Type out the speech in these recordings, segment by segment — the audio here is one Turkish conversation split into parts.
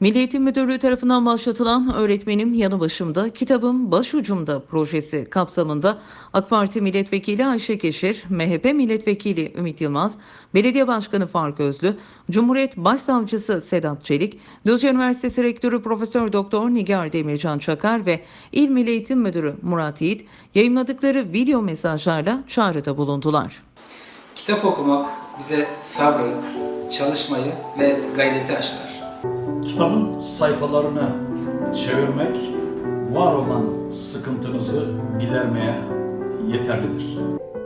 Milli Eğitim Müdürlüğü tarafından başlatılan Öğretmenim Yanı Başımda, Kitabım Başucumda projesi kapsamında AK Parti Milletvekili Ayşe Keşir, MHP Milletvekili Ümit Yılmaz, Belediye Başkanı Faruk Özlü, Cumhuriyet Başsavcısı Sedat Çelik, Düzce Üniversitesi Rektörü Profesör Doktor Nigar Demircan Çakar ve İl Milli Eğitim Müdürü Murat Yiğit yayınladıkları video mesajlarla çağrıda bulundular. Kitap okumak bize sabrı, çalışmayı ve gayreti aşılar. Kitabın sayfalarını çevirmek var olan sıkıntınızı gidermeye yeterlidir.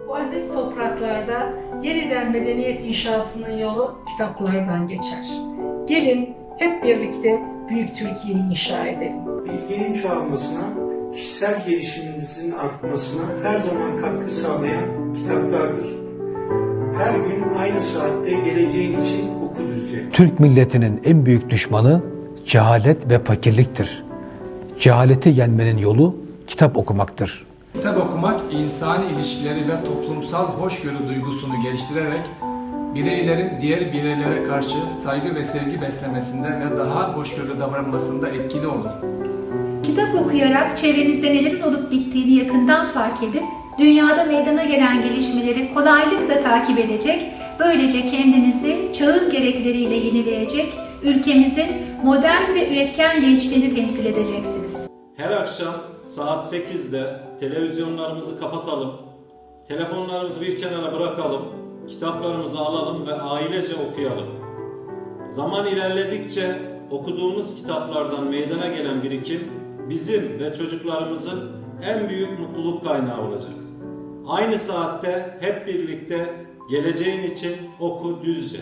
Bu aziz topraklarda yeniden medeniyet inşasının yolu kitaplardan geçer. Gelin hep birlikte Büyük Türkiye'yi inşa edelim. bilginin çoğalmasına, kişisel gelişimimizin artmasına her zaman katkı sağlayan kitaplardır. Her gün aynı saatte geleceğin için. Türk milletinin en büyük düşmanı cehalet ve fakirliktir. Cehaleti yenmenin yolu kitap okumaktır. Kitap okumak insani ilişkileri ve toplumsal hoşgörü duygusunu geliştirerek bireylerin diğer bireylere karşı saygı ve sevgi beslemesinde ve daha hoşgörülü davranmasında etkili olur. Kitap okuyarak çevrenizde nelerin olup bittiğini yakından fark edip dünyada meydana gelen gelişmeleri kolaylıkla takip edecek, böylece kendinizi çağın gerekleriyle yenileyecek, ülkemizin modern ve üretken gençliğini temsil edeceksiniz. Her akşam saat 8'de televizyonlarımızı kapatalım, telefonlarımızı bir kenara bırakalım, kitaplarımızı alalım ve ailece okuyalım. Zaman ilerledikçe okuduğumuz kitaplardan meydana gelen birikim bizim ve çocuklarımızın en büyük mutluluk kaynağı olacak. Aynı saatte hep birlikte geleceğin için oku düzce.